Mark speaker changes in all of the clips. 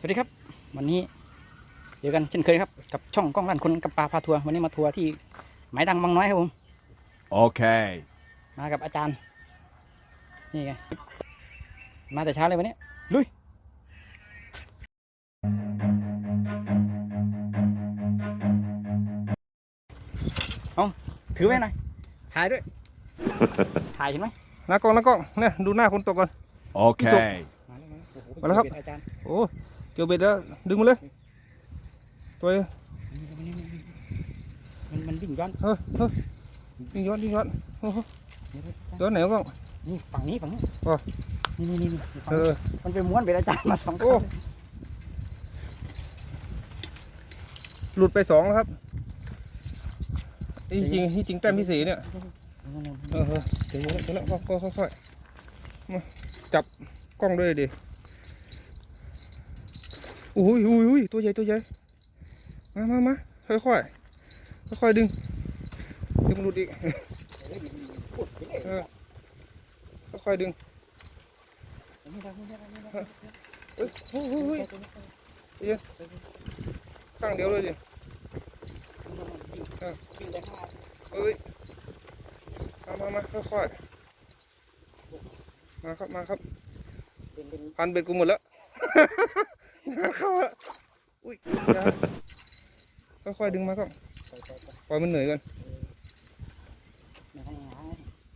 Speaker 1: สวัสดีครับ วันนี้เจอกันเช่นเคยครับกับช่องกล้องล้านคนกับปลาพาทัวร์วันนี้มาทัวร์ที่หมายดังบางน้อยครับผม
Speaker 2: Okay.
Speaker 1: มากับอาจารย์นี่ไงมาแต่เช้าเลยวันนี้ลุยเอาถือไว้หน่อยถ่ายด้วยถ่ายเห็นไหม
Speaker 3: หน้ากล้องหน้ากล้องเนี่ยดูหน้าคนตกก่อน
Speaker 2: Okay.
Speaker 1: มาแล้วโอ้โห
Speaker 3: มาแล้วครับ
Speaker 1: เป็นอาจารย์
Speaker 3: โอ้ เจอเบ็ดแล้วดึงมาเลยตัวเอง
Speaker 1: มันมันวิ่งย้อน
Speaker 3: เฮ้ยเฮ้ยยิงย้อนยิงย้อนโอ้โห
Speaker 1: เดี๋ยวๆ
Speaker 3: ย้อนไหนวะกล้อง
Speaker 1: นี่ฝั่งนี้ฝั่งนี้
Speaker 3: อ๋อ
Speaker 1: นี่นี่นี่นี่ฝั่ง
Speaker 3: เอ
Speaker 1: นี้
Speaker 3: อ
Speaker 1: มันไปม้วนเป็นอาจารย์มาสองค
Speaker 3: โอ้
Speaker 1: น
Speaker 3: หลุดไปสองแล้วครับที่จริงที่จริงแต้มที่สี่เนี่ยเออเออเดี๋ยวเดี๋ยวแล้วค่อยค่อยค่อยมาจับกล้องด้วยดิโอ้ยโอ้ยโอ้ยตัวใหญ่ตัวใหญ่ มามามาค่อยค่อยค่อยค่อยๆดึง ดึงมันหลุดอีกเออค่อยๆดึงเอ้ยโอ้ยโอ้ยอ้ยข้างเดียวเลยดิเอ้ยมามามาค่อยๆมาครับ มาครับ พันเบ็ดกูหมดแล้ว เข้าแล้วอุ้ยอย่าค่อยๆดึงมาครับปล่อยมันเหนื่อยก่อน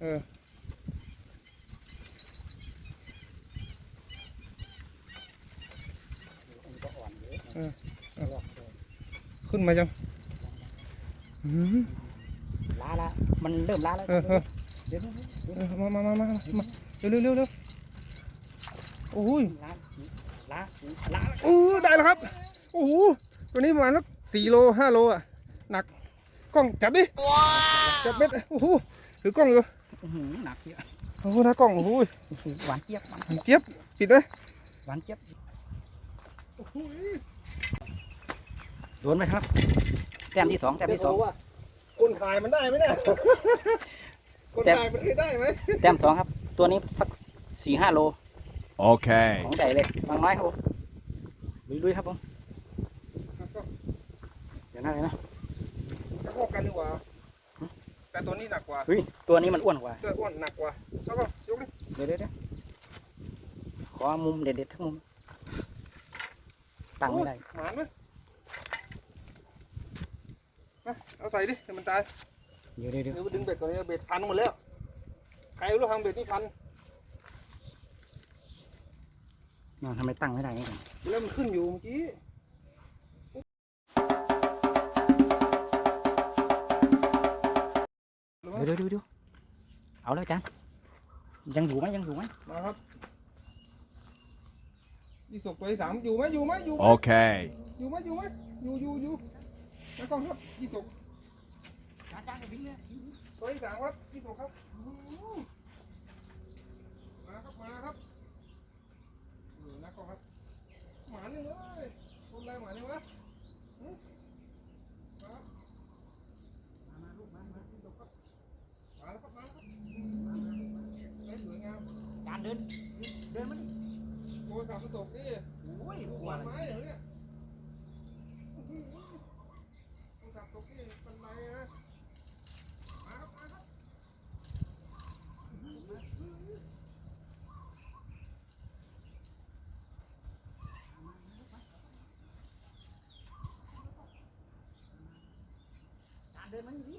Speaker 3: เออขึ้นมาจังอืม
Speaker 1: ล้าละมันเริ่มล้าแล้ว
Speaker 3: เออเออ
Speaker 1: เดี๋ยว
Speaker 3: เออมามามามามาเร็วเร็วเร็วเร็วโอ้ย
Speaker 1: ล้าล้า
Speaker 3: โอ้ได้แล้วครับ โอ้โห ตัวนี้ประมาณสักสี่โลห้าโลอะ หนัก กล้องจับดิจับเบ็ด โอ้โห ถือกล้องอยู่
Speaker 1: หนักเยอะ
Speaker 3: โอ้โหนะกล้อง โอ้โห
Speaker 1: หวานเจี๊ยบ หวาน
Speaker 3: เจี๊ยบ ปิดเลย
Speaker 1: หวานเจี๊ยบโดนไหมครับ แต้มที่สองแต้มที่สอง
Speaker 3: คนขายมันได้ไหมเนี่ยคนขายมันได้ไหม
Speaker 1: แต้มสองครับ ตัวนี้สักสี่ห้าโล
Speaker 2: Okay.
Speaker 1: ของใหญ่เลยบางน้อยครับผมลุยๆครับผมเดี๋ยวหน้าเลยนะ
Speaker 3: ก็พอกันดีกว่า แต่ตัวนี้หนักกว่า
Speaker 1: เฮ้ยตัวนี้มันอ้วนกว่า
Speaker 3: ตัวอ้วนหนักกว่าแล้วก็ยกดิ
Speaker 1: เดี๋ยวเดี๋ยวเดี๋ยวขอมุมเด็ดๆทั้งมุมตั้งไม่ได้
Speaker 3: หมานไหมมาเอาใส่ดิเดี๋ยวมันตาย
Speaker 1: เดี๋ยวเดี๋ยวเดี๋ยว
Speaker 3: เดี๋ยวดึงเบ็ดก่อนเนี่ยเบ็ดพันหมดแล้วใครรู้ทำเบ็ดนี่พัน
Speaker 1: อ้าวทำไมตั้งไม่ได้นี่กัน
Speaker 3: แล้วมันขึ้นอยู่เมื่อกี้
Speaker 1: เดี๋ยวเดี๋ยวเดี๋ยวเอาแล้วอาจารย์ยังอยู่ไหมยังอยู่ไหม
Speaker 3: มาครับยี่สกตัวที่สามอยู่ไหมอยู่ไหมอยู่ไหม
Speaker 2: Okay.
Speaker 3: อยู่ไหมอยู่ไหมอยู่อยู่อยู่แล้วก็ครับยี่สก
Speaker 1: อาจารย์วิ่งเลย
Speaker 3: ตัวที่สามครับยี่สกครับอื้อหือมาครับมาครับ เออนักก็ครับหมาหนึ่งเลยคนแรงหมาหนึ่งวะหึมาครับมาลูกมามายี่สกครับมาแล้วครับมาแล้วครับไม่สวยงาม
Speaker 1: อาจารย์เดิน เดินมาดิ
Speaker 3: โทรศัพท์มันตกดิ
Speaker 1: โอ้ย
Speaker 3: ข
Speaker 1: กลัว
Speaker 3: วาน
Speaker 1: อะไร
Speaker 3: ไม้เดี๋ยวเนี่ย ได้มันดี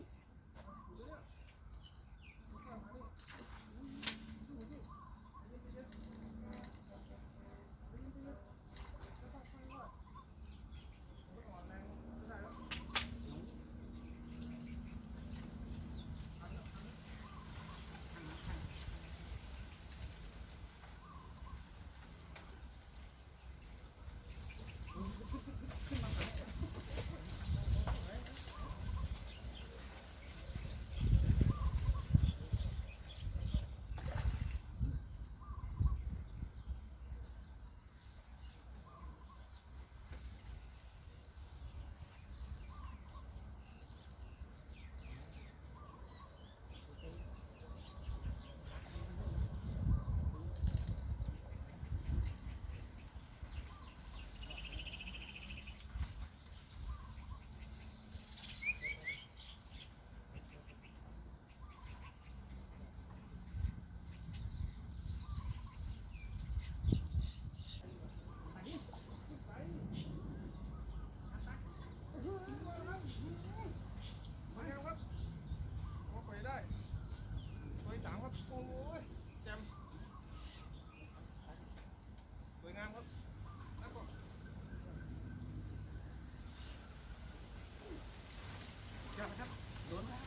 Speaker 3: ยจมสวยงามครับนักก่
Speaker 1: อนยครับโดนแล้ว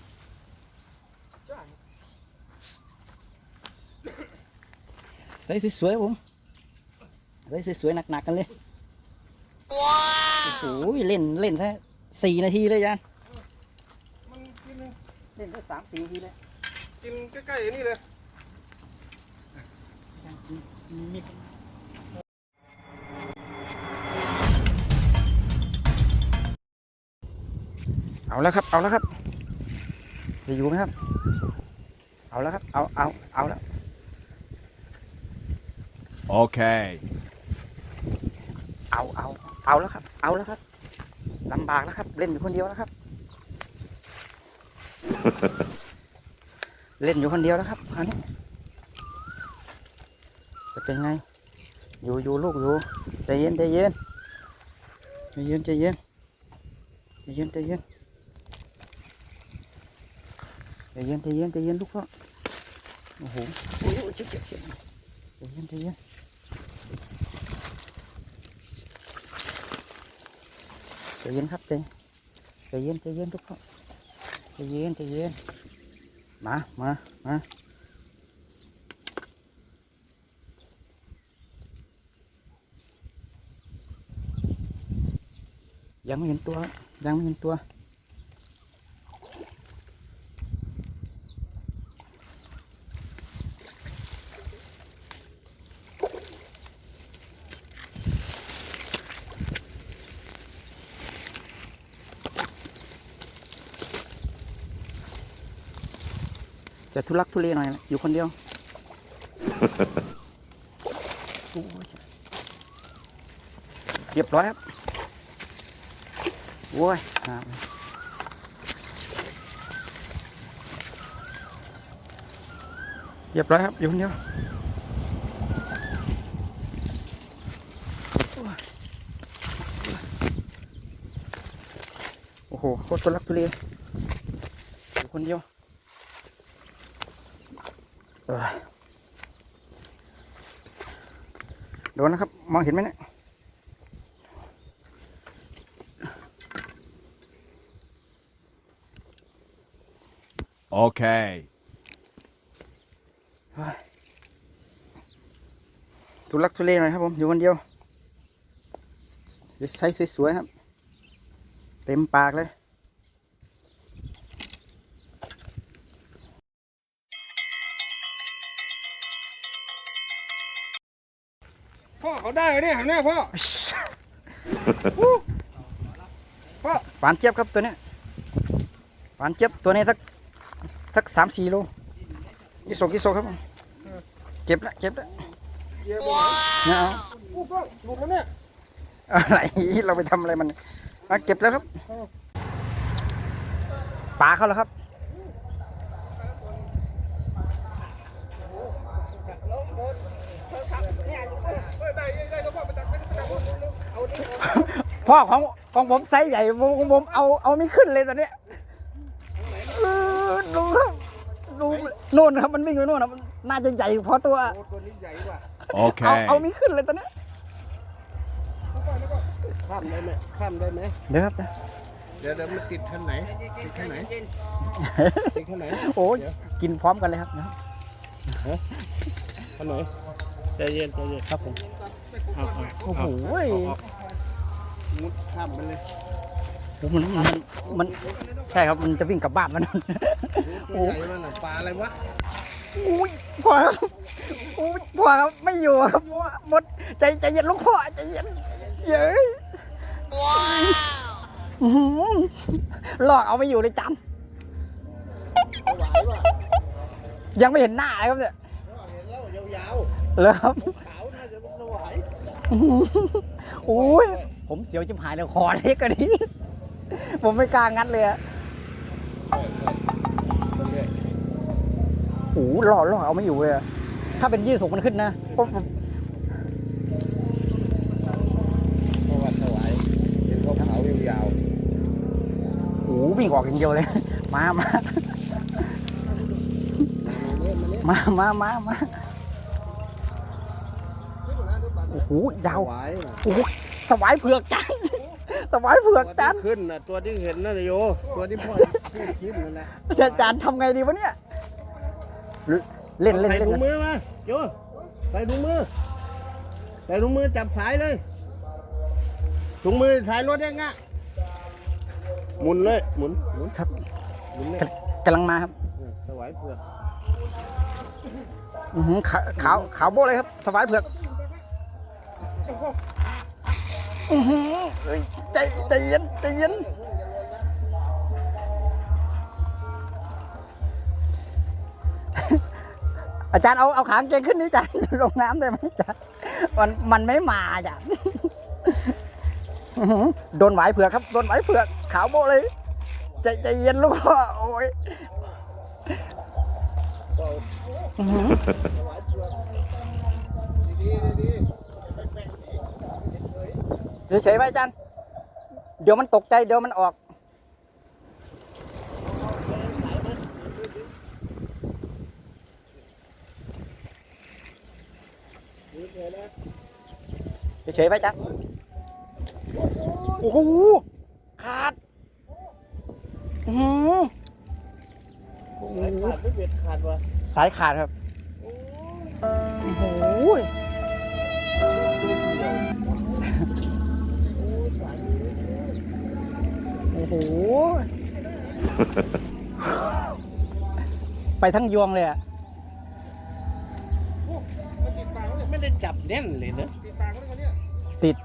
Speaker 1: ใส่สวยๆผมใส่สวยๆหนักๆกันเลยว้าวโอ้โหเล่นเล่นแค่สี่นาทีเลยยัน
Speaker 3: มันกิน
Speaker 1: เล่นแค่สามสี่นาทีเลย
Speaker 3: กินใกล้ๆนี่เลย
Speaker 1: เอาแล้วครับ เอาแล้วครับ จะอยู่ไหมครับ เอาแล้วครับ เอา เอา เอาแล้ว
Speaker 2: Okay.
Speaker 1: เอา เอา เอาแล้วครับ เอาแล้วครับลำบากแล้วครับ เล่นอยู่คนเดียวแล้วครับ เล่นอยู่คนเดียวแล้วครับคราวนี้ จะเป็นไง อยู่อยู่ลูกอยู่ใจเย็นใจเย็นใจเย็นใจเย็นใจเย็นใจเย็นใจเย็นใจเย็นใจเย็นลูกพ่อโอ้โหโอ้โหเจ็บเจ็บเจ็บใจเย็นใจเย็นใจเย็นครับใจใจเย็นใจเย็นลูกพ่อใจเย็นใจเย็นมามามา ยังไม่เห็นตัว ยังไม่เห็นตัว จะทุลักทุเลหน่อยนะอยู่คนเดียวโอ้ยเรียบร้อยครับ โอ้ยน้ำเรียบร้อยครับ อยู่คนเดียวโอ้โหโคตรลักทุเลอยู่คนเดียวเอ้ยโดนนะครับ มองเห็นไหมเนี่ย
Speaker 2: Okay.
Speaker 1: ทุลักทุเลหน่อยครับผม อยู่คนเดียวใช้สวยๆครับ เต็มปากเลย
Speaker 3: พ่อเขาได้เนี่ยเห็นไหมพ่อ
Speaker 1: หวานเจี๊ยบครับตัวเนี้ยหวานเจี๊ยบตัวนี้สัก สักสามสี่โลกิโซกิโซครับผมเก็บละเก็บละ
Speaker 3: เยี่ยมเลย
Speaker 1: เนี่ยเอา
Speaker 3: อู้ก็หลุดแล้วเนี่ย
Speaker 1: อะไรเราไปทำอะไรมันมาเก็บแล้วครับปลาเขาแล้วครับ
Speaker 3: ได้ได้ก็พ่อไปตักไปตักพ่อเอาดิ
Speaker 1: พ่อของของผมไซส์ใหญ่ของผมเอาเอาไม่ขึ้นเลยตอนเนี้ยเออดูครับ ดูโน่นครับมันวิ่งไปโน่นนะมันน่าจะใหญ่พอตัว
Speaker 3: โอ้ตัวนี้ใหญ่กว่า
Speaker 1: เอา
Speaker 2: Okay.
Speaker 1: เอาไม่ขึ้นเลยตอนเนี้ย
Speaker 3: ข้ามได้ไหมข้ามได้ไหม
Speaker 1: เดี๋ยวครับ
Speaker 3: เดี๋ยวเดี๋ยวมันติดท่านไหนติดท่านไหนติดท่านไหน
Speaker 1: โอ้ยกินพร้อมกันเลยครับนะ
Speaker 3: ท่านไหนใจเย็นใจเย็น
Speaker 1: ครับผม
Speaker 3: เอาเอา
Speaker 1: โอ้โห
Speaker 3: มุดข้ามไปเลย
Speaker 1: มันมันมันใช่ครับมันจะวิ่งกลับบ้านมัน
Speaker 3: ตัวใหญ่มากน่ะปลาอะไรวะ
Speaker 1: อุ้ยพ่อครับอุ้ยพ่อครับไม่อยู่ครับพ่อหมดใจใจเย็นลูกพ่อใจเย็นเย้ยว้าวหลอกเอาไม่อยู่เลยจัน
Speaker 3: หวายว่ะ
Speaker 1: ยังไม่เห็นหน้าเลยครับเนี่ย
Speaker 3: เห็นแล้วยาว
Speaker 1: เหรอครับ
Speaker 3: ๆขาวน่าจะเป็นหวาย
Speaker 1: โอ้ยผมเสียวจิบหายเลยคอเล็กกว่านี้ ผมไม่กล้างัดเลยอะโอ้โหหล่อหล่อเอาไม่อยู่เลยอะถ้าเป็นยี่สุกมันขึ้นนะผมผม
Speaker 3: เพราะว่าถวายเห็นเขาขาวยาว
Speaker 1: โอ้โหวิ่งออกอย่างเดียวเลย มามา
Speaker 3: ๆ
Speaker 1: มามามามาโอ้โหยาว
Speaker 3: ถวายน่ะ
Speaker 1: โอ้โหสวายเผือกจัน สวายเผือก
Speaker 3: ตัว
Speaker 1: จัน
Speaker 3: ที่ขึ้นน่ะตัวที่เห็นนั่นน่ะโยตัวที่พ่อพูดคลิปนั่นแหละ
Speaker 1: จะจานทำไงดีวะเนี่ยเล่นเล่น
Speaker 3: ใส่
Speaker 1: เล่น
Speaker 3: ถุงมือมาโย
Speaker 4: ใส่ถุงมือใส่ถุงมือจับสายเลยถุงมือสายรถเองอะหมุนเลยหมุนหมุน
Speaker 1: ครับ
Speaker 4: หมุนเลย
Speaker 1: กำลังมาครับ
Speaker 4: เออถวายเผือก
Speaker 1: อื้อหือขาวขาวขาวโบ้เลยครับ สวายเผือกอื้อหือเอ้ย ใจใจเย็นใจเย็นอาจารย์เอาเอาขางเกงขึ้นนี่อาจารย์ลงน้ำได้ไหมอาจารย์มันมันไม่มาอาจารย์อื้อหือโดนไหวายเผือกครับโดนไหวายเผือกขาวโบเลยใจใจเย็นลูกพ่อโอ้ยอื้อหือ
Speaker 4: ถวายเผือกดีๆดีๆ
Speaker 1: เฉยๆไว้อาจารย์เดี๋ยวมันตกใจเดี๋ยวมันออก เฉยๆไว้อาจารย์โอ้โหขาดอื้อหือ
Speaker 4: โอ้โหขาดไม่เบ็ดขาดวะ
Speaker 1: สายขาดครับ โอ้โห โอ้โห ไปทั้งยวงเลยอะ
Speaker 3: มันติดปากแล้วเนี่ย
Speaker 4: ไม่ได้จับแน่นเลยนะ
Speaker 3: ติดปากแล้วเนี่ย
Speaker 1: ติด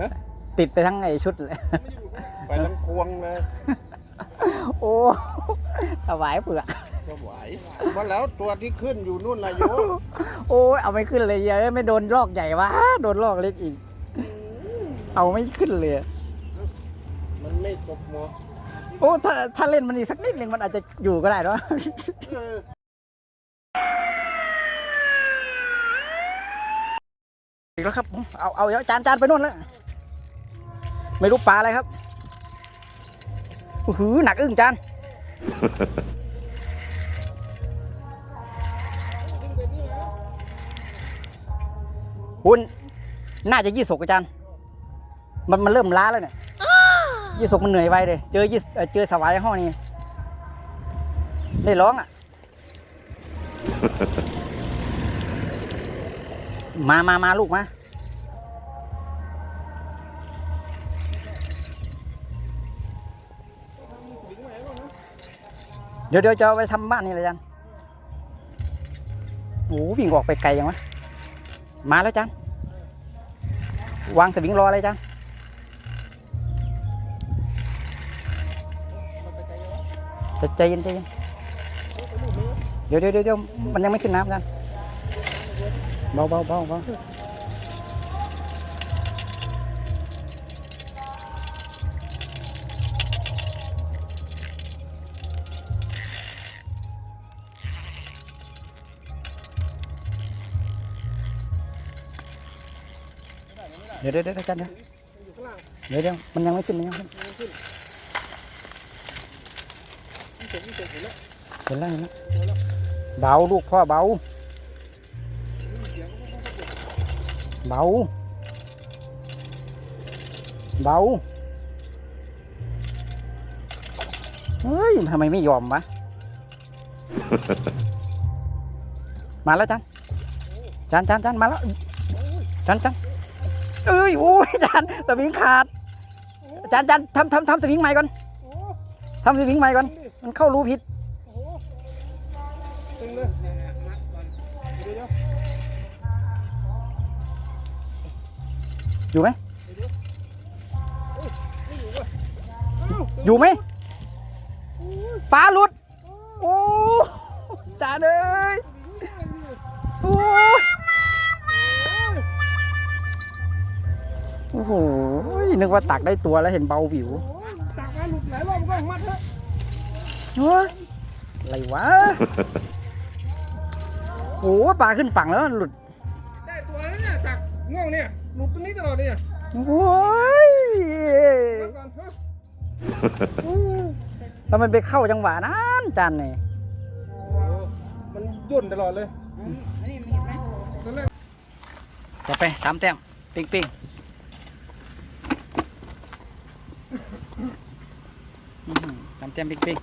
Speaker 4: ฮะ
Speaker 1: ติดไปทั้งไอชุดเลย
Speaker 4: ไปทั้งพวงเลย
Speaker 1: โอ้ถวายเปลือก
Speaker 4: ก็ไหวเพราะแล้วตัวที่ขึ้นอยู่นู่นนายโย
Speaker 1: โอ้ยเอาไม่ขึ้นเลยเยอะไม่โดนลอกใหญ่วะโดนลอกเล็กอีก เอาไม่ขึ้นเลย
Speaker 4: มันไม่ตกหมอ
Speaker 1: โอ้ถ้าถ้าเล่นมันอีกสักนิดหนึ่งมันอาจจะอยู่ก็ได้เนอะ
Speaker 4: เออ
Speaker 1: อีกแล้วครับเอาเอา เอาจานจานไปนู่นแล้ว ไม่รู้ปลาอะไรครับโอ้โหหนักอึ้งจาน คุณ น่าจะยี่สกอาจารย์ มันมันเริ่มล้าแล้วเนี่ย ยี่สกมันเหนื่อยไวเลยเจอยี่เอ่อเจอสวายห้องนี้ได้ร้องอะ มามามาลูกมาเดี๋ยวเดี๋ยวจะเอาไปทำบ้านนี่เลยจันโอ้โหวิ่งออกไปไกลยังวะ มาแล้วจันวางสวิงรอเลยจัน จะใจเย็นใจเย็นเดี๋ยวเดี๋ยวเดี๋ยวเดี๋ยวมันยังไม่ขึ้นน้ำจันเบาเบาเบาเบาเดี๋ยวเดี๋ยวเดี๋ยวจันเดี๋ยวเดี๋ยวเดี๋ยวมันยังไม่ขึ้นมันยังไม่ขึ้น เห็นแล้วเห็นแล้วเบาลูกพ่อเบาเบาเบาเฮ้ยทำไมไม่ยอมวะมาแล้วจันจันจันจันมาแล้วจันจันเอ้ยโอ้ยจันสวิงขาดจันจันทำทำทำสวิงใหม่ก่อน
Speaker 3: โอ้
Speaker 1: ทำสวิงใหม่ก่อน มันเข้ารูผิด อยู่ไหมอยู่ไหมฟ้าหลุด โอ้จานเอ้ยโอ้ยโอ้โห นึกว่าตักได้ตัวแล้วเห็นเบาวิว
Speaker 3: โอ้ยตักมาหลุดหลายรอบก็มัดเถอะ
Speaker 1: เฮ้ยอะไรวะ โอ้ปลาขึ้นฝั่งแล้วหลุด
Speaker 3: ได้ตัวแล้วเนี่ยตักง่วงเนี่ย หลุดตรงนี้ตลอดเลยเนี่ย
Speaker 1: โอ้ย
Speaker 3: มาก่อนเฮ้ย
Speaker 1: แล้วมันไปเข้าจังหวะนั้นจันเนี่ย
Speaker 3: มันย่นตลอดเลยตอนแรก
Speaker 1: จะไปสามแต้มปิ๊งปิ๊งอื้อหือสามแต้มปิ๊งปิ๊ง